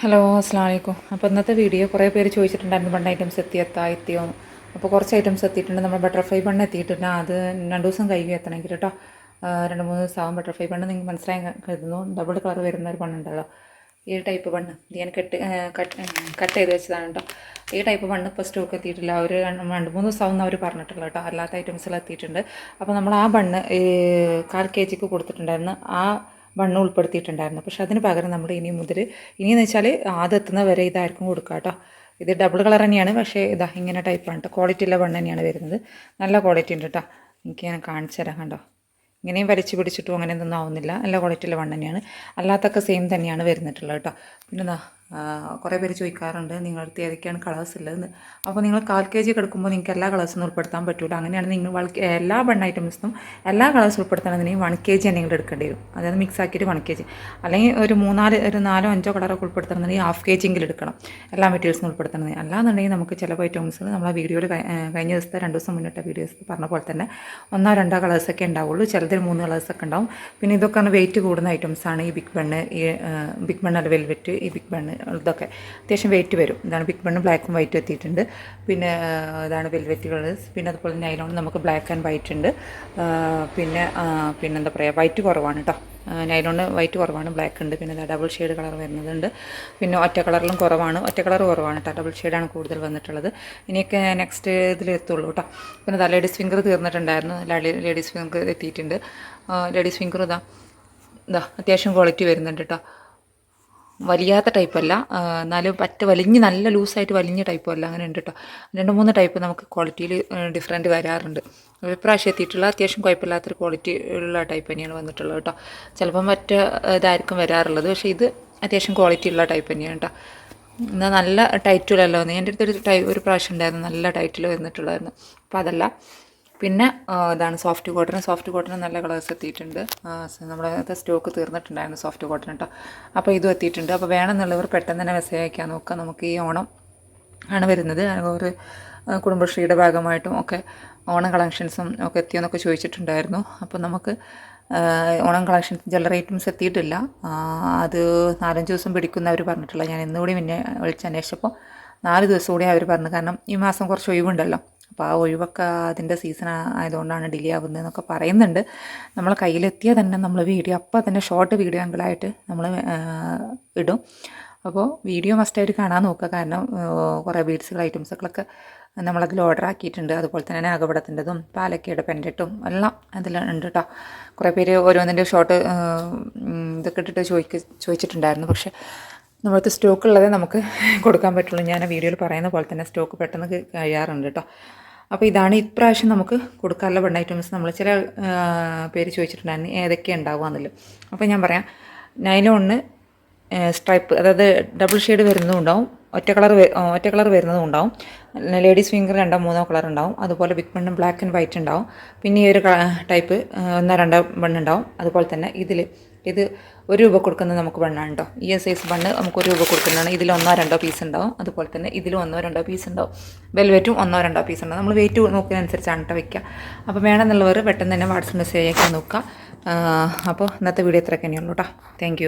Hello അസ്സാം വലൈക്കും അപ്പോൾ ഇന്നത്തെ വീഡിയോ കുറേ പേര് ചോദിച്ചിട്ടുണ്ടായിരുന്നു ബണ്ണ് ഐറ്റംസ് എത്തിയെത്താ എത്തിയോ. അപ്പോൾ കുറച്ച് ഐറ്റംസ് എത്തിയിട്ടുണ്ട്. നമ്മൾ ബട്ടർഫ്ലൈ ബണ്ണ് എത്തിയിട്ടുണ്ട്. അത് രണ്ട് ദിവസം കഴിയും എത്തണമെങ്കിൽ കേട്ടോ. രണ്ട് മൂന്ന് ദിവസം ആവും ബട്ടർഫ്ലൈ ബണ്ണ് നിങ്ങൾക്ക് മനസ്സിലായി കരുതുന്നു ഡബിൾ കളർ വരുന്ന ഒരു ബണ്ണുണ്ടല്ലോ ഈ ടൈപ്പ് ബണ്ണ്. ഇത് ഞാൻ കട്ട് കട്ട് ചെയ്ത് വെച്ചതാണ് കേട്ടോ. ഈ ടൈപ്പ് ബണ്ണ് ഇപ്പോൾ സ്റ്റോക്ക് എത്തിയിട്ടില്ല. ഒരു രണ്ട് മൂന്ന് ദിവസം ആവുന്ന അവർ പറഞ്ഞിട്ടുള്ളൂ കേട്ടോ. അല്ലാത്ത ഐറ്റംസിൽ എത്തിയിട്ടുണ്ട്. അപ്പോൾ നമ്മൾ ആ ബണ്ണ് കാൽ കെ ജിക്ക് കൊടുത്തിട്ടുണ്ടായിരുന്നു. ആ ബണ്ണ് ഉൾപ്പെടുത്തിയിട്ടുണ്ടായിരുന്നു. പക്ഷെ അതിന് പകരം നമ്മൾ ഇനി മുതൽ ഇനിയെന്ന് വെച്ചാൽ ആദ്യം എത്തുന്ന വരെ ഇതായിരിക്കും കൊടുക്കുക കേട്ടോ. ഇത് ഡബിൾ കളർ തന്നെയാണ് പക്ഷേ ഇതാ ഇങ്ങനെ ടൈപ്പാണ് കേട്ടോ. ക്വാളിറ്റി ഉള്ള വണ്ണം തന്നെയാണ് വരുന്നത്. നല്ല ക്വാളിറ്റി ഉണ്ട് കേട്ടോ. എനിക്ക് ഞാൻ കാണിച്ചു തരാം കണ്ടോ. ഇങ്ങനെയും വലിച്ചു പിടിച്ചിട്ടും അങ്ങനെ ഒന്നും ആവുന്നില്ല. നല്ല ക്വാളിറ്റി ഉള്ള ബണ്ണ് തന്നെയാണ്. അല്ലാത്തൊക്കെ സെയിം തന്നെയാണ് വരുന്നിട്ടുള്ളത് കേട്ടോ. പിന്നെ കുറേ പേര് ചോദിക്കാറുണ്ട് നിങ്ങളുടെ അടുത്ത് ഏതൊക്കെയാണ് കളേഴ്സ് ഉള്ളതെന്ന്. അപ്പോൾ നിങ്ങൾ കാൽ കെ ജി എടുക്കുമ്പോൾ നിങ്ങൾക്ക് എല്ലാ കളേഴ്സും ഉൾപ്പെടുത്താൻ പറ്റൂല. അങ്ങനെയാണ് നിങ്ങൾ എല്ലാ ബൺ ഐറ്റംസും എല്ലാ കളേഴ്സും ഉൾപ്പെടുത്തണമെന്നുണ്ടെങ്കിൽ വൺ കെ ജി നിങ്ങൾ എടുക്കേണ്ടി വരും. അതായത് മിക്സ് ആക്കിയിട്ട് വൺ കെ ജി അല്ലെങ്കിൽ ഒരു മൂന്നാൽ ഒരു നാലോ അഞ്ചോ കളറൊക്കെ ഉൾപ്പെടുത്തണമെന്നുണ്ടെങ്കിൽ ഹാഫ് കെ ജിയെങ്കിലും എടുക്കണം. എല്ലാ മെറ്റീരിയൽസും ഉൾപ്പെടുത്തണമെന്ന് അല്ലാന്നുണ്ടെങ്കിൽ നമുക്ക് ചില ഐറ്റംസ് നമ്മളെ വീഡിയോയിൽ കഴിഞ്ഞ ദിവസത്തെ രണ്ട് ദിവസം മുന്നിട്ട വീഡിയോസ് പറഞ്ഞ പോലെ തന്നെ ഒന്നോ രണ്ടോ കളേഴ്സൊക്കെ ഉണ്ടാവുള്ളൂ. ചിലതിൽ മൂന്ന് കളേഴ്സൊക്കെ ഉണ്ടാവും. പിന്നെ ഇതൊക്കെയാണ് വെയിറ്റ് കൂടുന്ന ഐറ്റംസാണ് ഈ ബിഗ് ബണ്ണ് ഈ ബിഗ് ബണ്ണ് അല്ല വെൽവെറ്റ് ഈ ബിഗ് ബണ്ണ് ഇതൊക്കെ. അത്യാവശ്യം വെയിറ്റ് വരും. ഇതാണ് ബിഗ് ബണ്ണും ബ്ലാക്കും വൈറ്റും എത്തിയിട്ടുണ്ട്. പിന്നെ ഇതാണ് വെൽവെറ്റുകൾ പിന്നെ അതുപോലെ നൈലോൺ നമുക്ക് ബ്ലാക്ക് ആൻഡ് വൈറ്റ് ഉണ്ട്. പിന്നെ പിന്നെ എന്താ പറയുക വൈറ്റ് കുറവാണ് കേട്ടോ നൈലോണ് വൈറ്റ് കുറവാണ് ബ്ലാക്ക് ഉണ്ട്. പിന്നെ ഡബിൾ ഷെയ്ഡ് കളർ വരുന്നതുണ്ട്. പിന്നെ ഒറ്റ കളറിലും കുറവാണ്. ഒറ്റ കളർ കുറവാണ് കേട്ടോ ഡബിൾ ഷെയ്ഡാണ് കൂടുതൽ വന്നിട്ടുള്ളത്. ഇനിയൊക്കെ നെക്സ്റ്റ് ഇതിൽ എത്തുള്ളൂ കേട്ടോ പിന്നെ ഇതാ ലേഡീസ് ഫിംഗർ തീർന്നിട്ടുണ്ടായിരുന്നു. ലേഡീസ് ഫിംഗർ എത്തിയിട്ടുണ്ട്. ലേഡീസ് ഫിംഗർ ഇതാ ഇതാ അത്യാവശ്യം ക്വാളിറ്റി വരുന്നുണ്ട് കേട്ടോ വലിയാത്ത ടൈപ്പല്ല എന്നാലും പറ്റ വലിഞ്ഞ് നല്ല ലൂസായിട്ട് വലിഞ്ഞ ടൈപ്പും അല്ല. അങ്ങനെ ഉണ്ട് കേട്ടോ രണ്ട് മൂന്ന് ടൈപ്പ് നമുക്ക് ക്വാളിറ്റിയിൽ ഡിഫറെന്റ് വരാറുണ്ട്. ഇപ്രാവശ്യം എത്തിയിട്ടുള്ള അത്യാവശ്യം കുഴപ്പമില്ലാത്തൊരു ക്വാളിറ്റി ഉള്ള ടൈപ്പ് തന്നെയാണ് വന്നിട്ടുള്ളത് കേട്ടോ ചിലപ്പം മറ്റ് ഇതായിരിക്കും വരാറുള്ളത്. പക്ഷേ ഇത് അത്യാവശ്യം ക്വാളിറ്റി ഉള്ള ടൈപ്പ് തന്നെയാണ് കേട്ടോ എന്നാൽ നല്ല ടൈറ്റിലല്ലോ എന്റെ അടുത്തൊരു ടൈ ഒരു പ്രാവശ്യം ഉണ്ടായിരുന്നു. നല്ല ടൈറ്റിൽ വന്നിട്ടുള്ളായിരുന്നു. അപ്പോൾ അതല്ല. പിന്നെ ഇതാണ് സോഫ്റ്റ് കോട്ടൺ സോഫ്റ്റ് കോട്ടൺ നല്ല കളേഴ്സ് എത്തിയിട്ടുണ്ട്. നമ്മുടെ സ്റ്റോക്ക് തീർന്നിട്ടുണ്ടായിരുന്നു സോഫ്റ്റ് കോട്ടൺ കേട്ടോ അപ്പോൾ ഇതും എത്തിയിട്ടുണ്ട്. അപ്പോൾ വേണമെന്നുള്ളവർ പെട്ടെന്ന് തന്നെ മെസ്സേജ് അയക്കാൻ നോക്കുക. നമുക്ക് ഈ ഓണം ആണ് വരുന്നത്. ഒരു കുടുംബശ്രീയുടെ ഭാഗമായിട്ടും ഒക്കെ ഓണം കളക്ഷൻസും ഒക്കെ എത്തിയെന്നൊക്കെ ചോദിച്ചിട്ടുണ്ടായിരുന്നു. അപ്പോൾ നമുക്ക് ഓണം കളക്ഷൻസ് ജ്വല്ലറി ഐറ്റംസ് എത്തിയിട്ടില്ല. അത് നാലഞ്ച് ദിവസം പിടിക്കുന്ന അവർ പറഞ്ഞിട്ടില്ല ഞാൻ ഇന്നുകൂടി പിന്നെ വിളിച്ചന്വേഷിച്ചപ്പോൾ നാല് ദിവസം കൂടി അവർ പറഞ്ഞു. കാരണം ഈ മാസം കുറച്ച് ഒഴിവുണ്ടല്ലോ. അപ്പോൾ ആ ഒഴിവൊക്കെ അതിന്റെ സീസൺ ആയതുകൊണ്ടാണ് ഡിലേ ആവുന്നത് എന്നൊക്കെ പറയുന്നുണ്ട്. നമ്മൾ കയ്യിലെത്തിയാൽ തന്നെ നമ്മൾ വീഡിയോ അപ്പോൾ തന്നെ ഷോർട്ട് വീഡിയോ ആംഗിളായിട്ട് നമ്മൾ ഇടും. അപ്പോൾ വീഡിയോ മസ്റ്റായിട്ട് കാണാൻ നോക്കുക. കാരണം കുറേ ബീഡ്സുകൾ ഐറ്റംസുകളൊക്കെ നമ്മളതിൽ ഓർഡർ ആക്കിയിട്ടുണ്ട്. അതുപോലെ തന്നെ നാഗപടത്തിന്റെതും പാലക്കയുടെ പെൻഡറ്റും എല്ലാം അതിലുണ്ട് കേട്ടോ കുറേ പേര് ഓരോന്നിന്റെ ഷോർട്ട് ഇതൊക്കെ ഇട്ടിട്ട് ചോദിക്ക ചോദിച്ചിട്ടുണ്ടായിരുന്നു. പക്ഷേ നമ്മളത്തെ സ്റ്റോക്ക് ഉള്ളതേ നമുക്ക് കൊടുക്കാൻ പറ്റുള്ളൂ. ഞാൻ വീഡിയോയിൽ പറയുന്ന പോലെ തന്നെ സ്റ്റോക്ക് പെട്ടെന്ന് കഴിയാറുണ്ട് കേട്ടോ അപ്പോൾ ഇതാണ് ഇപ്രാവശ്യം നമുക്ക് കൊടുക്കാനുള്ള ബണ്ണ് ഐറ്റംസ് നമ്മൾ ചില പേര് ചോദിച്ചിട്ടുണ്ടായിരുന്നു ഏതൊക്കെ ഉണ്ടാവുകയെന്നുള്ളത് അപ്പോൾ ഞാൻ പറയാം. നൈലോണിന് സ്ട്രൈപ്പ് അതായത് ഡബിൾ ഷെയ്ഡ് വരുന്നതും ഉണ്ടാവും. ഒറ്റ കളർ ഒറ്റ കളർ വരുന്നതും ഉണ്ടാവും. ലേഡീസ് ഫിംഗർ രണ്ടോ മൂന്നോ കളർ ഉണ്ടാവും. അതുപോലെ ബിഗ് ബണ്ണും ബ്ലാക്ക് ആൻഡ് വൈറ്റ് ഉണ്ടാവും. പിന്നെ ഈ ഒരു ടൈപ്പ് ഒന്നോ രണ്ടോ ബണ്ണുണ്ടാവും അതുപോലെ തന്നെ ഇതിൽ ഇത് ഒരു രൂപ കൊടുക്കുന്നത് നമുക്ക് ബണ്ണാണ് കേട്ടോ ഈ സൈസ് ബണ്ണ് നമുക്ക് ഒരു രൂപ കൊടുക്കുന്നതാണ്. ഇതിൽ ഒന്നോ രണ്ടോ പീസ് ഉണ്ടാവും. അതുപോലെ തന്നെ ഇതിലും ഒന്നോ രണ്ടോ പീസ് ഉണ്ടാവും. വെൽവെറ്റും ഒന്നോ രണ്ടോ പീസ് ഉണ്ടാവും. നമ്മൾ വെയിറ്റ് നോക്കുന്നതനുസരിച്ചാണ് കേട്ടോ വയ്ക്കുക അപ്പോൾ വേണമെന്നുള്ളവർ പെട്ടെന്ന് തന്നെ വാട്സപ്പ് മെസ്സേജ് അയക്കാൻ നോക്കുക. അപ്പോൾ ഇന്നത്തെ വീഡിയോ ഇത്രയൊക്കെ തന്നെയുള്ളൂ കേട്ടോ താങ്ക്